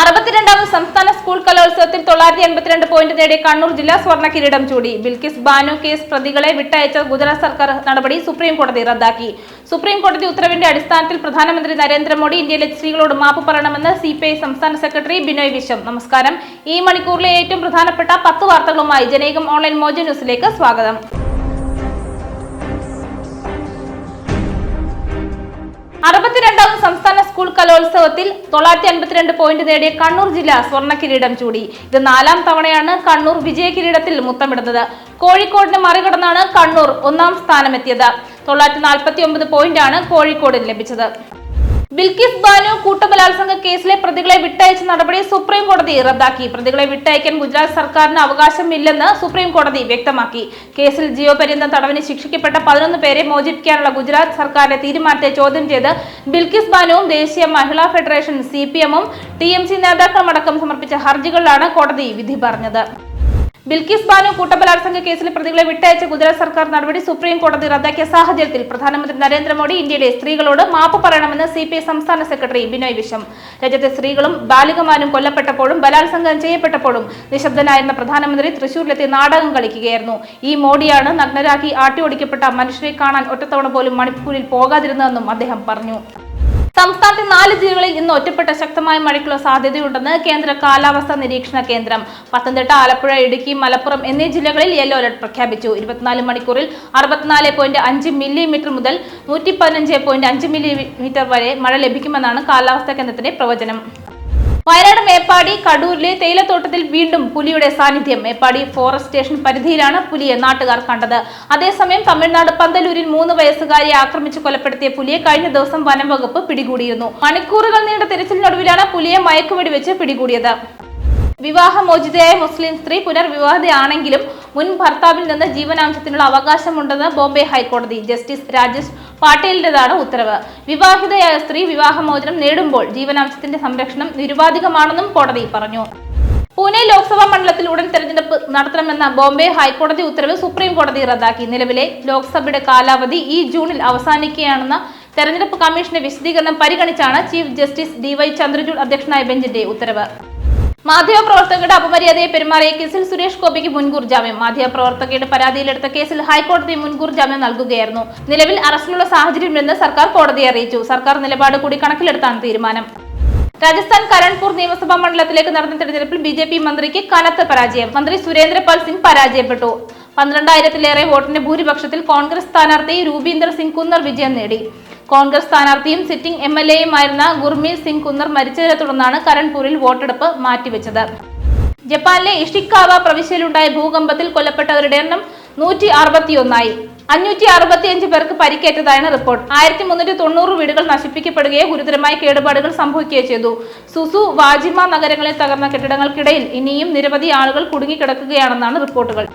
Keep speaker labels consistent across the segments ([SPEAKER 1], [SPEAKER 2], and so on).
[SPEAKER 1] അറുപത്തിരണ്ടാമത് സംസ്ഥാന സ്കൂൾ കലോത്സവത്തിൽ തൊള്ളായിരത്തി എൺപത്തിരണ്ട് പോയിന്റ് നേടിയ കണ്ണൂർ ജില്ല സ്വർണ കിരീടം ചൂടി. ബിൽക്കിസ് ബാനു കേസ് പ്രതികളെ വിട്ടയച്ച ഗുജറാത്ത് സർക്കാർ നടപടി സുപ്രീം കോടതി റദ്ദാക്കി. സുപ്രീം കോടതി ഉത്തരവിന്റെ അടിസ്ഥാനത്തിൽ പ്രധാനമന്ത്രി നരേന്ദ്രമോദി ഇന്ത്യയിലെ സ്ത്രീകളോട് മാപ്പ് പറയണമെന്ന് സി സംസ്ഥാന സെക്രട്ടറി ബിനോയ് വിശ്വം. നമസ്കാരം. ഈ മണിക്കൂറിലെ ഏറ്റവും പ്രധാനപ്പെട്ട പത്ത് വാർത്തകളുമായി ജനേകം ഓൺലൈൻ മോജ ന്യൂസിലേക്ക് സ്വാഗതം. അറുപത്തിരണ്ടാമത് സംസ്ഥാന സ്കൂൾ കലോത്സവത്തിൽ തൊള്ളായിരത്തി അൻപത്തിരണ്ട് പോയിന്റ് നേടിയ കണ്ണൂർ ജില്ല സ്വർണ കിരീടം ചൂടി. ഇത് നാലാം തവണയാണ് കണ്ണൂർ വിജയ കിരീടത്തിൽ മുത്തമിടുന്നത്. കോഴിക്കോടിനെ മറികടന്നാണ് കണ്ണൂർ ഒന്നാം സ്ഥാനമെത്തിയത്. തൊള്ളായിരത്തി നാൽപ്പത്തി ഒമ്പത് പോയിന്റാണ് കോഴിക്കോടിന് ലഭിച്ചത്. ബിൽക്കിസ് ബാനു കൂട്ടബലാത്സംഗ കേസിലെ പ്രതികളെ വിട്ടയച്ച നടപടി സുപ്രീം കോടതി റദ്ദാക്കി. പ്രതികളെ വിട്ടയക്കാൻ ഗുജറാത്ത് സർക്കാരിന് അവകാശമില്ലെന്ന് സുപ്രീം കോടതി വ്യക്തമാക്കി. കേസിൽ ജീവപര്യന്തം തടവിന് ശിക്ഷിക്കപ്പെട്ട പതിനൊന്ന് പേരെ മോചിപ്പിക്കാനുള്ള ഗുജറാത്ത് സർക്കാരിന്റെ തീരുമാനത്തെ ചോദ്യം ചെയ്ത് ബിൽക്കിസ് ബാനുവും ദേശീയ മഹിളാ ഫെഡറേഷൻ സി പി എമ്മും ടി എം സി നേതാക്കളുമടക്കം സമർപ്പിച്ച ഹർജികളിലാണ് കോടതി വിധി പറഞ്ഞത്. ബിൽക്കിസ് ബാനു കൂട്ടബലാത്സംഗ കേസിൽ പ്രതികളെ വിട്ടയച്ച ഗുജറാത്ത് സർക്കാർ നടപടി സുപ്രീം കോടതി റദ്ദാക്കിയ സാഹചര്യത്തിൽ പ്രധാനമന്ത്രി നരേന്ദ്രമോദി ഇന്ത്യയിലെ സ്ത്രീകളോട് മാപ്പ് പറയണമെന്ന് സി പി ഐ സംസ്ഥാന സെക്രട്ടറി ബിനോയ് വിശ്വം. രാജ്യത്തെ സ്ത്രീകളും ബാലികമാരും കൊല്ലപ്പെട്ടപ്പോഴും ബലാത്സംഗം ചെയ്യപ്പെട്ടപ്പോഴും നിശബ്ദനായിരുന്ന പ്രധാനമന്ത്രി തൃശൂരിലെത്തി നാടകം കളിക്കുകയായിരുന്നു. ഈ മോഡിയാണ് നഗ്നരാക്കി ആട്ടിയോടിക്കപ്പെട്ട മനുഷ്യരെ കാണാൻ ഒറ്റത്തവണ പോലും മണിപ്പൂരിൽ പോകാതിരുന്നതെന്നും അദ്ദേഹം പറഞ്ഞു. സംസ്ഥാനത്തെ നാല് ഇന്ന് ഒറ്റപ്പെട്ട ശക്തമായ മഴയ്ക്കുള്ള സാധ്യതയുണ്ടെന്ന് കേന്ദ്ര കാലാവസ്ഥാ നിരീക്ഷണ കേന്ദ്രം. പത്തനംതിട്ട ആലപ്പുഴ ഇടുക്കി മലപ്പുറം എന്നീ ജില്ലകളിൽ യെല്ലോ അലർട്ട് പ്രഖ്യാപിച്ചു. ഇരുപത്തിനാല് മണിക്കൂറിൽ അറുപത്തിനാല് പോയിന്റ് അഞ്ച് മില്ലിമീറ്റർ മുതൽ നൂറ്റി പതിനഞ്ച് പോയിന്റ് അഞ്ച് മില്ലിമീറ്റർ വരെ മഴ ലഭിക്കുമെന്നാണ് കാലാവസ്ഥാ കേന്ദ്രത്തിന്റെ പ്രവചനം. വയനാട് മേപ്പാടി കടൂരിലെ തേയിലത്തോട്ടത്തിൽ വീണ്ടും പുലിയുടെ സാന്നിധ്യം. മേപ്പാടി ഫോറസ്റ്റ് സ്റ്റേഷൻ പരിധിയിലാണ് പുലിയെ നാട്ടുകാർ കണ്ടത്. അതേസമയം തമിഴ്നാട് പന്തലൂരിൽ മൂന്ന് വയസ്സുകാരിയെ ആക്രമിച്ച് കൊലപ്പെടുത്തിയ പുലിയെ കഴിഞ്ഞ ദിവസം വനംവകുപ്പ് പിടികൂടിയിരുന്നു. മണിക്കൂറുകൾ നീണ്ട തിരച്ചിലിനൊടുവിലാണ് പുലിയെ മയക്കുവെടി വെച്ച് പിടികൂടിയത്. വിവാഹമോചിതയായ മുസ്ലിം സ്ത്രീ പുനർവിവാഹിതയാണെങ്കിലും മുൻ ഭർത്താവിൽ നിന്ന് ജീവനാംശത്തിനുള്ള അവകാശമുണ്ടെന്ന് ബോംബെ ഹൈക്കോടതി ജസ്റ്റിസ് രാജേഷ് പാട്ടേലിന്റെതാണ് ഉത്തരവ്. വിവാഹിതയായ സ്ത്രീ വിവാഹമോചനം നേടുമ്പോൾ ജീവനാംശത്തിന്റെ സംരക്ഷണം നിരുപാധികമാണെന്നും കോടതി പറഞ്ഞു. പൂനെ ലോക്സഭാ മണ്ഡലത്തിൽ ഉടൻ തെരഞ്ഞെടുപ്പ് നടത്തണമെന്ന ബോംബെ ഹൈക്കോടതി ഉത്തരവ് സുപ്രീം കോടതി റദ്ദാക്കി. നിലവിലെ ലോക്സഭയുടെ കാലാവധി ഈ ജൂണിൽ അവസാനിക്കുകയാണെന്ന തെരഞ്ഞെടുപ്പ് കമ്മീഷന്റെ വിശദീകരണം പരിഗണിച്ചാണ് chief justice D Y Chandrachud അധ്യക്ഷനായ ബെഞ്ചിന്റെ ഉത്തരവ്. മാധ്യമപ്രവർത്തകരുടെ അപമര്യാദയെ പെരുമാറിയ കേസിൽ സുരേഷ് ഗോപിക്ക് മുൻകൂർ ജാമ്യം. മാധ്യമപ്രവർത്തകയുടെ പരാതിയിലെടുത്ത കേസിൽ ഹൈക്കോടതി മുൻകൂർ ജാമ്യം നൽകുകയായിരുന്നു. നിലവിൽ അറസ്റ്റിലുള്ള സാഹചര്യമില്ലെന്ന് സർക്കാർ കോടതിയെ അറിയിച്ചു. സർക്കാർ നിലപാട് കൂടി കണക്കിലെടുത്താണ് തീരുമാനം. രാജസ്ഥാൻ കരൺപൂർ നിയമസഭാ മണ്ഡലത്തിലേക്ക് നടന്ന തെരഞ്ഞെടുപ്പിൽ ബി ജെ പി മന്ത്രിക്ക് കനത്ത പരാജയം. മന്ത്രി സുരേന്ദ്രപാൽ സിംഗ് പരാജയപ്പെട്ടു. പന്ത്രണ്ടായിരത്തിലേറെ വോട്ടിന്റെ ഭൂരിപക്ഷത്തിൽ കോൺഗ്രസ് സ്ഥാനാർത്ഥി രൂപീന്ദർ സിംഗ് കുന്നർ വിജയം നേടി. കോൺഗ്രസ് സ്ഥാനാർത്ഥിയും സിറ്റിംഗ് എം എൽ എയുമായിരുന്ന ഗുർമീത് സിംഗ് കുന്നർ മരിച്ചതിനെ തുടർന്നാണ് കരൺപൂരിൽ വോട്ടെടുപ്പ് മാറ്റിവെച്ചത്. ജപ്പാനിലെ ഇഷിക്കാവ പ്രവിശ്യയിലുണ്ടായ ഭൂകമ്പത്തിൽ കൊല്ലപ്പെട്ടവരുടെ എണ്ണം നൂറ്റി അറുപത്തിയൊന്നായി അഞ്ഞൂറ്റി അറുപത്തിയഞ്ച് പേർക്ക് പരിക്കേറ്റതായാണ് റിപ്പോർട്ട്. ആയിരത്തി മുന്നൂറ്റി തൊണ്ണൂറ് വീടുകൾ നശിപ്പിക്കപ്പെടുകയോ ഗുരുതരമായ കേടുപാടുകൾ സംഭവിക്കുകയോ ചെയ്തു. സുസു വാജിമ നഗരങ്ങളിൽ തകർന്ന കെട്ടിടങ്ങൾക്കിടയിൽ ഇനിയും നിരവധി ആളുകൾ കുടുങ്ങിക്കിടക്കുകയാണെന്നാണ് റിപ്പോർട്ടുകൾ.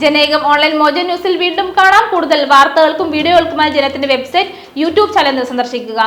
[SPEAKER 1] ജനേകം ഓൺലൈൻ മോജൻ ന്യൂസിൽ വീണ്ടും കാണാം. കൂടുതൽ വാർത്തകൾക്കും വീഡിയോകൾക്കുമായി ജനത്തിന്റെ വെബ്സൈറ്റ് യൂട്യൂബ് ചാനൽ സന്ദർശിക്കുക.